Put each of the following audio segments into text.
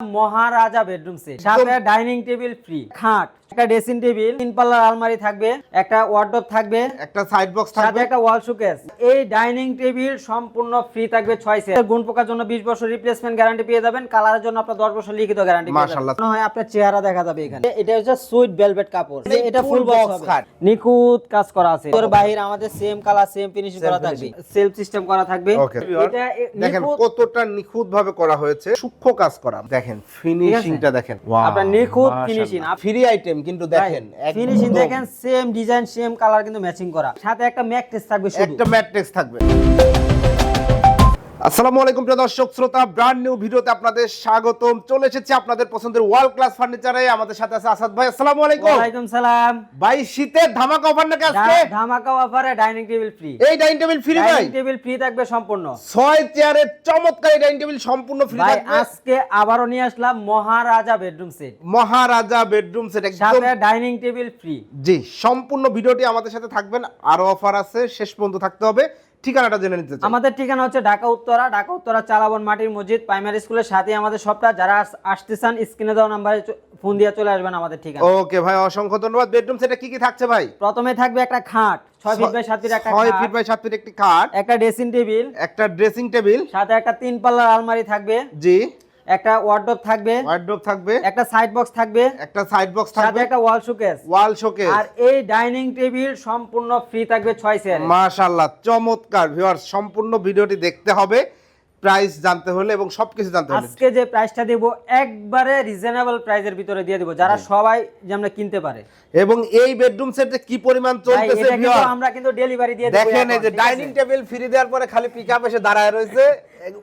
Maharaja bedroom set. সাথে dining table free. খাট। একটা ড্রেসিং টেবিল তিন পাল্লার আলমারি থাকবে একটা ওয়ার্ডরোব থাকবে একটা সাইড বক্স থাকবে। একটা ওয়াল শোকেস এই ডাইনিং টেবিল সম্পূর্ণ ফ্রি থাকবে ছয় সেট গুণ পোকার জন্য বিশ বছর রিপ্লেসমেন্ট গ্যারান্টি পেয়ে যাবেন। কালারের জন্য আপনার দশ বছর লিখিত গ্যারান্টি মাশাআল্লাহ। মনে হয় আপনার চেহারা দেখা যাবে এখানে। এটা হচ্ছে সুইট ভেলভেট কাপড়। এটা ফুল বক্স খাট। নিখুঁত কাজ করা আছে। তোর বাহির আমাদের সেম কালার সেম ফিনিশিং করা থাকবে। সেলফ সিস্টেম করা থাকবে। এটা দেখেন কতটা নিখুঁত ভাবে করা হয়েছে। সূক্ষ্ম কাজ করা। দেখেন ফিনিশিংটা দেখেন। আপনার নিখুঁত finishing। ফ্রি আইটেম কিন্তু দেখেন ফিনিশিং দেখেন সেম ডিজাইন সেম কালার কিন্তু ম্যাচিং করা। সাথে একটা ম্যাট্রেস থাকবে শুধু। একটা ম্যাট্রিক্স থাকবে। আসসালামু আলাইকুম প্রিয় দর্শক শ্রোতা ব্র্যান্ড নিউ ভিডিওতে আপনাদের স্বাগতম। চলে এসেছি আপনাদের পছন্দের ওয়ার্ল্ড ক্লাস ফার্নিচারে আমাদের সাথে আছে আসাদ ভাই আসসালামু আলাইকুম। ওয়ালাইকুম সালাম। ভাই শীতের ধামাকা অফার নাকি আজকে? ধামাকা অফারে ডাইনিং টেবিল ফ্রি এই ডাইনিং টেবিল ফ্রি ভাই? ডাইনিং টেবিল ফ্রি থাকবে সম্পূর্ণ। ছয় চেয়ারের চমৎকার এই ডাইনিং টেবিল সম্পূর্ণ ফ্রি থাকবে। ভাই আজকে আবারও নিয়ে আসলাম Maharaja bedroom set Maharaja bedroom set একদম সাথে ডাইনিং টেবিল ফ্রি জি সম্পূর্ণ ভিডিওটি আমাদের সাথে থাকবেন। আরও অফার আছে শেষ পর্যন্ত থাকতে হবে। ঠিকানাটা জেনে নিতে চাই। আমাদের ঠিকানা হচ্ছে ঢাকা উত্তরা ঢাকা উত্তরা চালাবন মাটির মসজিদ প্রাইমারি স্কুলের সাথে আমাদের সবটা। যারা আসতেছেন আসতে চান স্ক্রিনে দেওয়া নাম্বারে ফোন দিয়ে চলে আসবেন আমাদের ঠিকানা। ওকে ভাই অসংখ্য ধন্যবাদ। বেডরুম সেটা কি কি থাকছে ভাই? প্রথমে থাকবে একটা খাট ছয় ফিট বাই সাত ফিট একটা ছয় ফিট বাই সাত ফিট একটি খাট একটা ড্রেসিং টেবিল একটা ড্রেসিং টেবিল সাথে একটা তিন পাল্লার আলমারি থাকবে। জি। একটা ওয়ার্ডরোব থাকবে ওয়ার্ডরোব থাকবে। একটা সাইড বক্স থাকবে একটা সাইড বক্স থাকবে। একটা ওয়াল শোকেস ওয়াল শোকেস আর এই ডাইনিং টেবিল সম্পূর্ণ ফ্রি থাকবে 6 সেল মাশাআল্লাহ চমৎকার ভিউয়ার্স সম্পূর্ণ ভিডিওটি দেখতে হবে। প্রাইস জানতে হলে এবং সবকিছু জানতে হলে। আজকে যে প্রাইসটা দেব একবারে রিজনেবল প্রাইসের ভিতরে দিয়ে দিব যারা সবাই যেন কিনতে পারে। এবং এই বেডরুম সেটে কি পরিমাণ চলতেছে আমরা কিন্তু ডেলিভারি দিয়ে দেব দেখেন এই যে ডাইনিং টেবিল ফ্রি দেওয়ার পরে খালি পিকআপ এসে দাঁড়ায় রয়েছে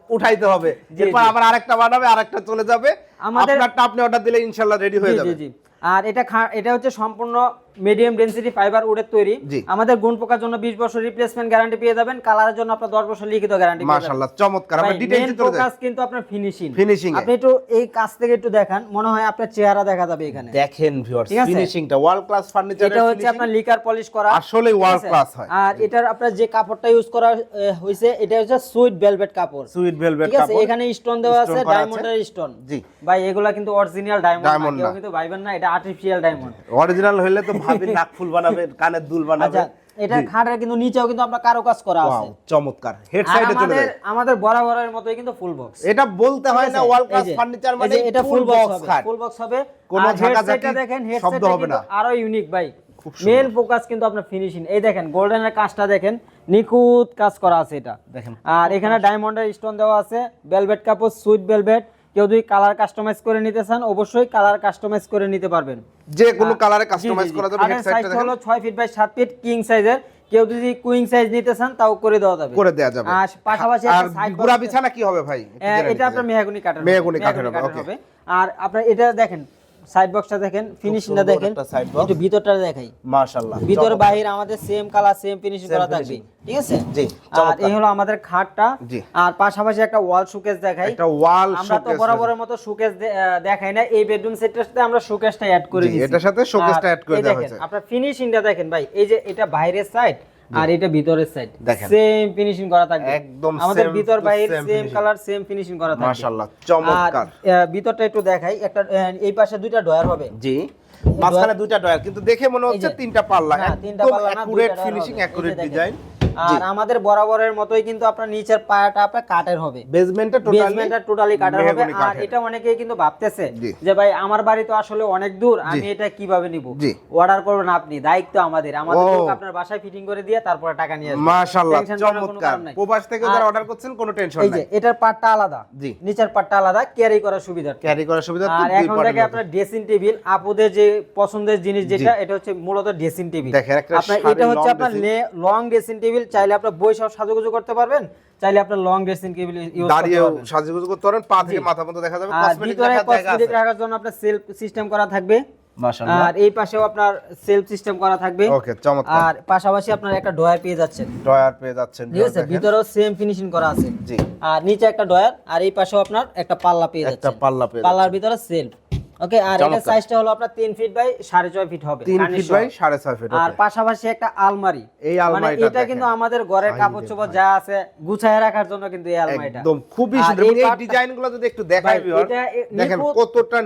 উঠাইতে হবে। এরপর আবার আরেকটা বানাবে আরেকটা চলে যাবে। আমাদের- আপনারটা আপনি অর্ডার দিলে ইনশাআল্লাহ রেডি হয়ে যাবে জি, জি। আর এটা এটা হচ্ছে সম্পূর্ণ মিডিয়াম ডেনসিটি ফাইবার উডের তৈরি। আমাদের গুণ পোকার জন্য 20 বছর রিপ্লেসমেন্ট গ্যারান্টি পেয়ে যাবেন। কালারের জন্য আপনার 10 বছর লিখিত গ্যারান্টি মাশাআল্লাহ চমৎকার। আমরা ডিটেইলসে main চলে কিন্তু আপনার ফিনিশিং এ। আপনি একটু এই কাজ থেকে একটু দেখান মনে হয় আপনার চেহারা দেখা যাবে এখানে। দেখেন ভিউয়ার্স ফিনিশিংটা ওয়ার্ল্ড ক্লাস ফার্নিচারের এটা হচ্ছে আপনার লিকার পলিশ করা। আসলে ওয়ার্ল্ড ক্লাস হয়। আর এটার আপনার যে কাপড়টা ইউজ করা হয়েছে এটা হচ্ছে সুইট ভেলভেট কাপড়। সুইট ভেলভেট কাপড় ঠিক আছে? এখানে স্টোন দেওয়া আছে ডায়মন্ডের স্টোন জি। ভাই এগুলা কিন্তু অরিজিনাল ডায়মন্ড না। কিন্তু ভাইবেন না এটা আর্টিফিশিয়াল ডায়মন্ড অরিজিনাল হইলে তো ভাবি নাক ফুল বানাবে কানের দুল বানাবে। আচ্ছা এটা খাটের কিন্তু নিচেও কিন্তু আপনার কারও কাজ করা আছে। চমৎকার। হেড সাইডে চলে যায় আমাদের বরাবরের মতোই কিন্তু ফুল বক্স এটা বলতে হয় না ওয়ার্ল্ড ক্লাস ফার্নিচার মানে এটা ফুল বক্স হবে খাট। ফুল বক্স হবে। কোনো আর ঝাঁকাঝাঁকি, দেখেন শব্দ হবে না। আরও ইউনিক ভাই। মেন ফোকাস কিন্তু আপনার ফিনিশিং এই দেখেন গোল্ডেনের কাজটা দেখেন নিখুঁত কাজ করা আছে এটা। দেখেন। আর এখানে ডায়মন্ডের স্টোন দেওয়া আছে ভেলভেট কাপড় সুইট ভেলভেট কেউ যদি কালার কাস্টমাইজ করে নিতে চান অবশ্যই কালার কাস্টমাইজ করে নিতে পারবেন। যে কোনো কালারে কাস্টমাইজ। করা যাবে হেড সাইডটা হলো 6 ফিট বাই 7 ফিট কিং সাইজের কেউ যদি কুইং সাইজ নিতে চান তাও করে দেওয়া যাবে। করে দেওয়া যাবে। আর পাশাপাশি আর box বিছানা কি হবে ভাই? একটু এটা আপনার। মেহগনি হবে। মেহগনি কাঠের হবে। আর আপনার এটা দেখেন সাইড বক্সটা দেখেন ফিনিশিংটা দেখেন একটা ভিতরটা দেখাই। মাশাআল্লাহ ভিতর বাহির আমাদের সেম কালার সেম ফিনিশিং করা থাকবে। ঠিক আছে? জি, আর এই হলো আমাদের খাটটা। আর পাশাপাশি একটা ওয়াল শোকেস দেখাই। একটা ওয়াল আমরা তো বরাবরের মতো শোকেস দেখাই না। এই বেডরুম সেটটাতে আমরা শোকেসটা অ্যাড করে দিয়েছি। এটার সাথে আর add করে দেওয়া দেখেন, হয়েছে। আপনার ফিনিশিংটা দেখেন ভাই। এই যে এটা বাইরের সাইড আর এটা ভিতরের সাইড সেম ফিনিশিং করা থাকবে। একদম আমাদের ভিতর বাইরে সেম কালার সেম ফিনিশিং করা থাকবে। মাশাআল্লাহ চমৎকার। ভিতরটা একটু দেখাই। একটা এই পাশে দুইটা ডয়ার হবে। জি মাঝখানে দুইটা ডয়ার কিন্তু দেখে মনে হচ্ছে তিনটা পাল্লা। হ্যাঁ তিনটা পাল্লা ফিনিশিং। অ্যাকুরেট ডিজাইন আর আমাদের বরাবরের মতোই কিন্তু আপনার নিচের পায়াটা আপনার কাঠের হবে। বেসমেন্টটা টোটালি বেসমেন্টটা টোটালি কাটার হবে। আর এটা অনেকেই কিন্তু ভাবতেছে যে ভাই আমার বাড়ি তো আসলে অনেক দূর আমি এটা কীভাবে নিব? অর্ডার করবেন আপনি দায়িত্ব আমাদের। আমাদের। লোক আপনার বাসায় ফিটিং করে দিয়ে তারপরে টাকা নিয়ে আসবে। মাশাআল্লাহ চমৎকার। প্রবাস থেকে যারা অর্ডার করছেন কোনো টেনশন নাই এই যে এটার পাটটা আলাদা। জি। নিচের পাটটা আলাদা ক্যারি করার সুবিধা। ক্যারি করার সুবিধা আর এখন থেকে আপনার ড্রেসিং টেবিল আপুদের যে পছন্দের জিনিস যেটা এটা হচ্ছে মূলত ড্রেসিং টেবিল দেখেন, একটা আপনার এটা হচ্ছে আপনার। লং ড্রেসিং টেবিল চাইলে আপনার বই সব সাজুগুজু করতে পারবেন চাইলে আপনার লং ড্রেসিং টেবিল ইউজ করতে সাজুগুজু করতে পারেন পা থেকে মাথা পর্যন্ত দেখা যাবে আর কসমেটিক রাখার জায়গা কসমেটিক রাখার জন্য আপনার সেলফ সিস্টেম করা থাকবে। মাশাআল্লাহ। আর এই পাশেও আপনার সেলফ সিস্টেম করা থাকবে। ওকে চমৎকার। আর পাশাপাশি আপনার একটা ডয়ার পেয়ে যাচ্ছেন। ডয়ার পেয়ে যাচ্ছেন ঠিক আছে ভিতরেও সেম ফিনিশিং করা আছে। জি। আর নিচে একটা ডয়ার আর এই পাশেও আপনার একটা পাল্লা পেয়ে একটা পাল্লা পেয়ে পাল্লার ভিতরে সেলফ ওকে আর এটা সাইজটা হলো আপনার তিন ফিট বাই সাড়ে ছয় ফিট হবে তিন কানের ফিট বাই সাড়ে ছয় ফিট আর পাশাপাশি একটা আলমারি। এই মানে এটা কিন্তু আমাদের ঘরের কাপড় চোপড় যা আছে গুছায় রাখার জন্য কিন্তু এই আলমারিটা। একদম খুবই সুন্দর। এই পাটটা- যদি একটু দেখাই দেখেন কতটা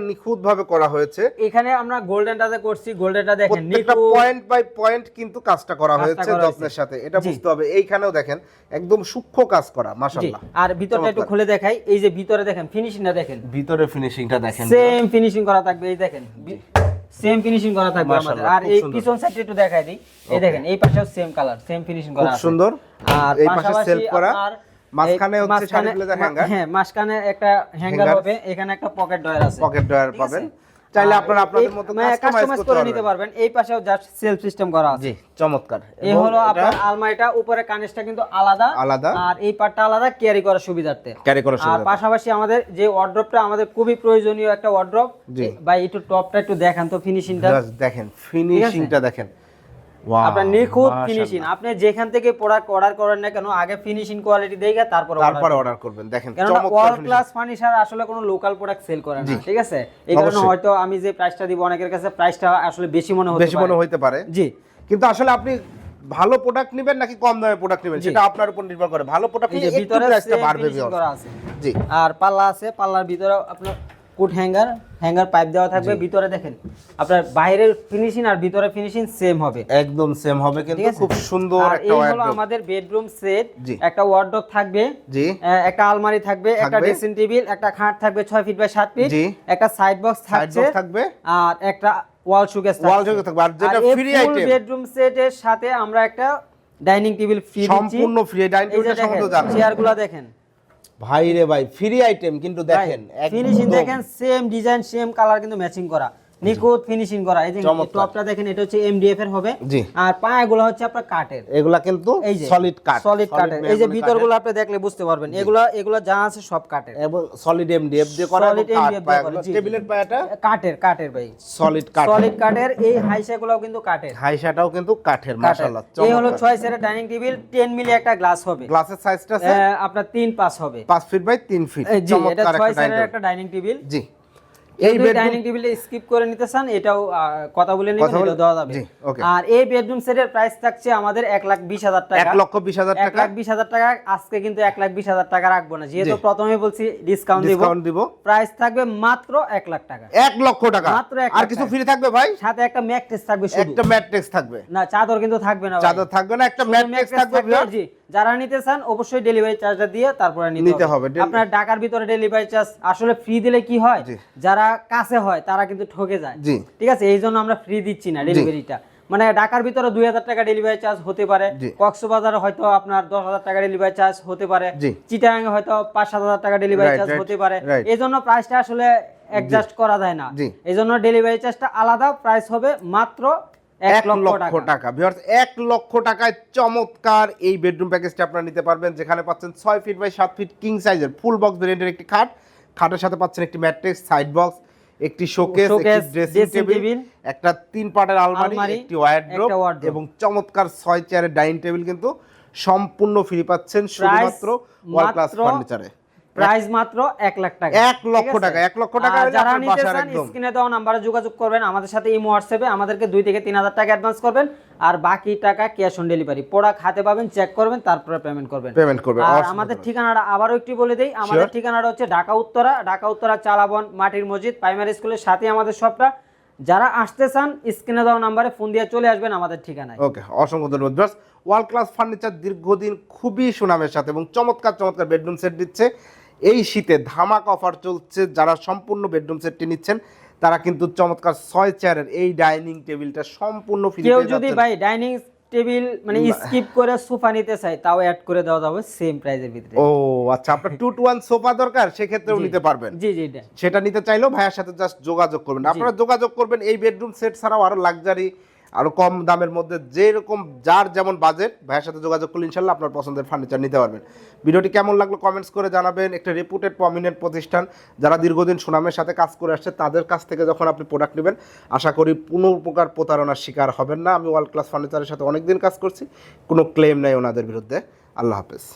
করা হয়েছে। এখানে আমরা গোল্ডেনটাতে করছি গোল্ডেনটা দেখেন প্রত্যেকটা পয়েন্ট বাই পয়েন্ট কিন্তু কাজটা করা হয়েছে যত্নের সাথে। এটা বুঝতে হবে। এইখানেও দেখেন একদম সূক্ষ্ম কাজ করা মাশাআল্লাহ। আর ভিতরটা একটু খুলে দেখাই। এই যে ভিতরে দেখেন ফিনিশিংটা দেখেন। ভিতরে ফিনিশিংটা দেখেন। সেম ফিনিশিং করা থাকবে এই দেখেন সেম ফিনিশিং করা থাকবে আমাদের। আর এই পিছন সাইডে একটু দেখাই দিই। এই দেখেন এই পাশেও সেম কালার সেম ফিনিশিং করা খুব আছে। সুন্দর। আর এই পাশে সেলফ করা। মাঝখানে হচ্ছে শাড়ি হ্যাঙ্গার হ্যাঁ মাঝখানে একটা হ্যাঙ্গার হবে এখানে একটা পকেট ডয়ার আছে। পকেট ড্রয়ার পাবেন? চাইলে আপনারা আপনাদের মতো মানে কাস্টমাইজ করে নিতে পারবেন। এই পাশেও জাস্ট সেলফ সিস্টেম করা আছে। জি চমৎকার। এই হলো আপনার আলমারিটা উপরে কানেসটা কিন্তু আলাদা। আলাদা। আর এই পার্টটা আলাদা ক্যারি করার সুবিধার্থে। ক্যারি করার আর পাশাপাশি আমাদের যে ওয়ার্ড্রপটা আমাদের খুবই প্রয়োজনীয় একটা ওয়ার্ড্রপ। ভাই একটু টপটা একটু দেখান তো ফিনিশিংটা দেখেন ফিনিশিংটা দেখেন। আপনার নিখুঁত ফিনিশিং আপনি যেখান থেকে প্রোডাক্ট অর্ডার করেন না কেন আগে ফিনিশিং কোয়ালিটি দেখে তারপর তারপরে অর্ডার করবেন। দেখেন ক্লাস ফার্নিচার আসলে কোনো লোকাল প্রোডাক্ট সেল করে না ঠিক আছে? এই কারণে হয়তো আমি যে প্রাইসটা দিব অনেকের কাছে প্রাইসটা আসলে বেশি মনে হতে বেশি মনে হইতে পারে। জি। কিন্তু আসলে আপনি ভালো প্রোডাক্ট নেবেন নাকি কম দামে প্রোডাক্ট নেবেন? সেটা আপনার উপর নির্ভর করে। ভালো প্রোডাক্ট নিলে ভিতরে প্রাইসটা বাড়বে জি। আর পাল্লা আছে পাল্লার ভিতরে আপনার কুট হ্যাঙ্গার হ্যাঙ্গার পাইপ দেওয়া থাকবে ভিতরে দেখেন। আপনার বাইরের ফিনিশিং আর ভিতরে ফিনিশিং সেম হবে। একদম সেম হবে কিন্তু খুব সুন্দর একটা এই হলো আমাদের বেডরুম সেট। একটা ওয়ার্ডরোব থাকবে জি। একটা আলমারি থাকবে একটা ড্রেসিং টেবিল একটা খাট থাকবে ছয় ফিট বাই সাত ফিট জি। একটা সাইড বক্স সাইড থাকছে বক্স থাকবে। আর একটা ওয়াল শোকেস ওয়াল যোগে থাকবে। আর যেটা ফ্রি আইটেম বেডরুম সেটের সাথে আমরা একটা ডাইনিং টেবিল ফ্রি দিচ্ছি। সম্পূর্ণ ফ্রি ডাইনিং টেবিলটা সম্বন্ধে চেয়ারগুলো দেখেন। ভাই রে ভাই ফ্রি আইটেম কিন্তু দেখেন ফিনিশিং দেখেন সেম ডিজাইন সেম কালার কিন্তু ম্যাচিং করা। নিখুঁত ফিনিশিং করা। এই যে। টপটা দেখেন এটা হচ্ছে এমডিএফ এর হবে। আর পায়াগুলো হচ্ছে আপনার কাঠের। এগুলা কিন্তু এই যে সলিড কাট সলিড কাঠের। এই যে ভিতরগুলো আপনি দেখলে বুঝতে পারবেন এগুলা এগুলা যা আছে সব কাঠের। এবং সলিড এমডিএফ দিয়ে করা কাঠ জি, জি। টেবিলের পায়াটা? কাঠের কাঠের ভাই। সলিড কাঠ সলিড কাঠের এই হাইসাগুলোও কিন্তু কাঠের। হাইসাটাও কিন্তু কাঠের মাশাআল্লাহ এই হলো ছয় সেটের ডাইনিং টেবিল 10 মিলি একটা গ্লাস হবে। গ্লাসের সাইজটা আছে? আপনার তিন পাঁচ হবে। 5 ফিট বাই 3 ফিট জি এটা চমৎকার ছয় একটা সেটের একটা ডাইনিং টেবিল জি। এই ডাইনিং টেবিলে স্কিপ করে নিতে চান এটাও কথা বলে নিবেন এটাও দেওয়া যাবে। আর এই বেডরুম সেটের প্রাইস থাকছে আমাদের এক লাখ বিশ হাজার টাকা। 1 লক্ষ 20 হাজার এক টাকা। লাখ বিশ হাজার টাকা আজকে কিন্তু এক লাখ বিশ হাজার টাকা রাখব না। যেহেতু প্রথমে বলছি ডিসকাউন্ট দিব। ডিসকাউন্ট দিব। প্রাইস থাকবে মাত্র এক লাখ টাকা। 1 লক্ষ টাকা। মাত্র এক আর কিছু ফ্রি থাকবে ভাই? সাথে একটা ম্যাট্রেস থাকবে শুধু। একটা ম্যাট্রেক্স থাকবে। না চাদর কিন্তু থাকবে না চাদর থাকবে না একটা থাকবে থাকবে, জি। যারা নিতে চান অবশ্যই ডেলিভারি চার্জটা দিয়ে তারপরে নিতে হবে। আপনার ঢাকার ভিতরে ডেলিভারি চার্জ আসলে ফ্রি দিলে কি হয়? যারা কাছে হয় তারা কিন্তু ঠকে যায়। ঠিক আছে? এই জন্য আমরা ফ্রি দিচ্ছি না ডেলিভারিটা মানে ঢাকার ভিতরে দুই হাজার টাকা ডেলিভারি চার্জ হতে পারে। কক্সবাজারে হয়তো আপনার দশ হাজার টাকা ডেলিভারি চার্জ হতে পারে। চিটাগাং হয়তো পাঁচ সাত হাজার টাকা ডেলিভারি চার্জ হতে পারে। এই জন্য প্রাইসটা আসলে অ্যাডজাস্ট করা যায় না। এই জন্য ডেলিভারি চার্জটা আলাদা প্রাইস হবে মাত্র এক লক্ষ টাকা। এক লক্ষ টাকায় চমৎকার এই বেডরুম প্যাকেজটা আপনারা নিতে পারবেন যেখানে পাচ্ছেন ছয় ফিট বাই সাত ফিট কিং সাইজের ফুল বক্স ভেরিয়েন্টের একটি খাট। খাটের সাথে পাচ্ছেন একটি ম্যাট্রিক্স সাইড বক্স একটি শোকেস একটি ড্রেসিং টেবিল একটা তিন পাটের আলমারি একটি ওয়ার্ড্রোব এবং চমৎকার ছয় চেয়ারের ডাইনিং টেবিল কিন্তু সম্পূর্ণ ফ্রি পাচ্ছেন শুধুমাত্র ওয়াল ক্লাস ফার্নিচারে প্রাইস মাত্র এক লাখ টাকা। লক্ষ টাকা, লক্ষ টাকা যারা নিতে চান স্ক্রিনে দেওয়া নাম্বারে যোগাযোগ করবেন আমাদের সাথে ইমো হোয়াটসঅ্যাপে আমাদেরকে দুই থেকে তিন হাজার টাকা অ্যাডভান্স করবেন আর বাকি টাকা ক্যাশ অন ডেলিভারি প্রোডাক্ট হাতে পাবেন চেক করবেন তারপরে পেমেন্ট করবেন। পেমেন্ট করবে আর আমাদের ঠিকানাটা আবারও একটু বলে দেই আমাদের ঠিকানাটা হচ্ছে ঢাকা উত্তরা ঢাকা উত্তরা চালাবন মাটির মসজিদ প্রাইমারি স্কুলের সাথে আমাদের সবটা যারা আসতে চান স্ক্রিনে দেওয়া নাম্বারে ফোন দিয়ে চলে আসবেন আমাদের ঠিকানায়। ওকে অসংখ্য ধন্যবাদ ওয়ার্ল্ড ক্লাস ফার্নিচার দীর্ঘদিন খুবই সুনামের সাথে এবং চমৎকার চমৎকার বেডরুম সেট দিচ্ছে। এই শীতে ধামাক অফার চলছে। যারা সম্পূর্ণ বেডরুম সেটটি নিচ্ছেন তারা কিন্তু চমৎকার ছয় চেয়ারের এই ডাইনিং টেবিলটা সম্পূর্ণ ফ্রি কেউ যদি ভাই ডাইনিং টেবিল মানে স্কিপ করে সোফা নিতে চাই তাও অ্যাড করে দেওয়া যাবে সেম প্রাইজের ভিতরে। ও আচ্ছা আপনার টু টু ওয়ান সোফা দরকার সেক্ষেত্রেও নিতে পারবেন। জি জি সেটা নিতে চাইলেও ভাইয়ের সাথে জাস্ট যোগাযোগ করবেন। আপনারা যোগাযোগ করবেন এই বেডরুম সেট ছাড়াও আরও লাক্সারি আরও কম দামের মধ্যে যেরকম যার যেমন বাজেট ভাইয়ের সাথে যোগাযোগ করলে ইনশাল্লাহ আপনার পছন্দের ফার্নিচার নিতে পারবেন। ভিডিওটি কেমন লাগল কমেন্টস করে জানাবেন। একটা রেপুটেড প্রমিনেন্ট প্রতিষ্ঠান, যারা দীর্ঘদিন সুনামের সাথে কাজ করে আসছে, তাদের কাছ থেকে যখন আপনি প্রোডাক্ট নেবেন, আশা করি কোনো প্রকার প্রতারণার শিকার হবেন না। আমি ওয়ার্ল্ড ক্লাস ফার্নিচারের সাথে অনেকদিন কাজ করছি, কোনো ক্লেম নেই ওনাদের বিরুদ্ধে। আল্লাহ হাফেজ।